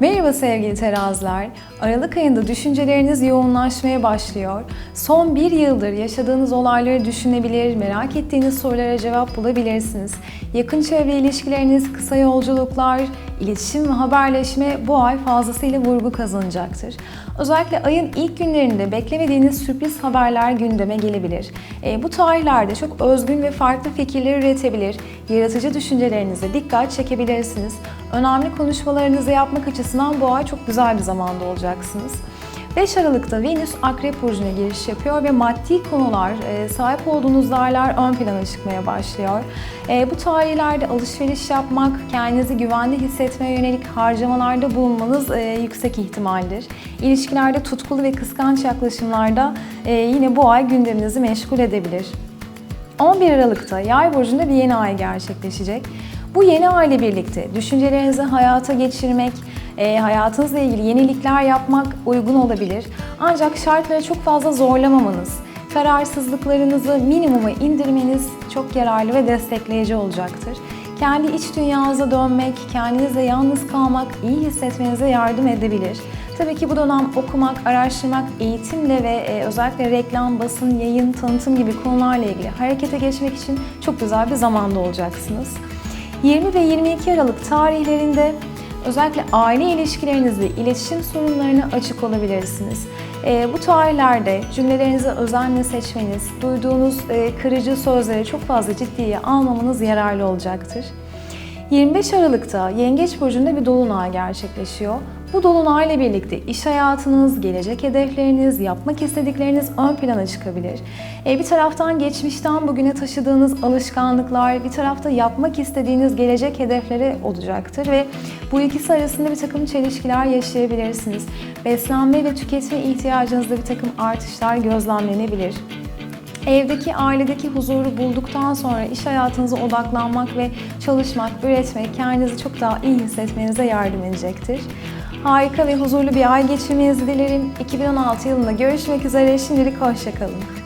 Merhaba sevgili teraziler. Aralık ayında düşünceleriniz yoğunlaşmaya başlıyor. Son bir yıldır yaşadığınız olayları düşünebilir, merak ettiğiniz sorulara cevap bulabilirsiniz. Yakın çevre ilişkileriniz, kısa yolculuklar, iletişim ve haberleşme bu ay fazlasıyla vurgu kazanacaktır. Özellikle ayın ilk günlerinde beklemediğiniz sürpriz haberler gündeme gelebilir. E, bu tarihlerde çok özgün ve farklı fikirler üretebilir, yaratıcı düşüncelerinize dikkat çekebilirsiniz. Önemli konuşmalarınızı yapmak açısından bu ay çok güzel bir zamanda olacaksınız. 5 Aralık'ta Venüs Akrep Burcu'na giriş yapıyor ve maddi konular, e, sahip olduğunuz değerler ön plana çıkmaya başlıyor. E, Bu tarihlerde alışveriş yapmak, kendinizi güvende hissetmeye yönelik harcamalarda bulunmanız e, yüksek ihtimaldir. İlişkilerde tutkulu ve kıskanç yaklaşımlarda yine bu ay gündeminizi meşgul edebilir. 11 Aralık'ta Yay burcunda bir yeni ay gerçekleşecek. Bu yeni ay ile birlikte düşüncelerinizi hayata geçirmek, e, hayatınızla ilgili yenilikler yapmak uygun olabilir. Ancak şartları çok fazla zorlamamanız, kararsızlıklarınızı minimuma indirmeniz çok yararlı ve destekleyici olacaktır. Kendi iç dünyanıza dönmek, kendinizle yalnız kalmak iyi hissetmenize yardım edebilir. Tabii ki bu dönem okumak, araştırmak, eğitimle ve e, özellikle reklam, basın, yayın, tanıtım gibi konularla ilgili harekete geçmek için çok güzel bir zamanda olacaksınız. 20 ve 22 Aralık tarihlerinde özellikle aile ilişkilerinizde iletişim sorunlarına açık olabilirsiniz. E, bu tarihlerde cümlelerinizi özenle seçmeniz, duyduğunuz e, kırıcı sözleri çok fazla ciddiye almamanız yararlı olacaktır. 25 Aralık'ta Yengeç Burcu'nda bir dolunay gerçekleşiyor. Bu dolunayla birlikte iş hayatınız, gelecek hedefleriniz, yapmak istedikleriniz ön plana çıkabilir. E, bir taraftan geçmişten bugüne taşıdığınız alışkanlıklar, bir tarafta yapmak istediğiniz gelecek hedefleri olacaktır ve bu ikisi arasında bir takım çelişkiler yaşayabilirsiniz. Beslenme ve tüketme ihtiyacınızda bir takım artışlar gözlemlenebilir. Evdeki, ailedeki huzuru bulduktan sonra iş hayatınıza odaklanmak ve çalışmak, üretmek kendinizi çok daha iyi hissetmenize yardım edecektir. Harika ve huzurlu bir ay geçirmenizi dilerim. 2016 yılında görüşmek üzere. Şimdilik hoşçakalın.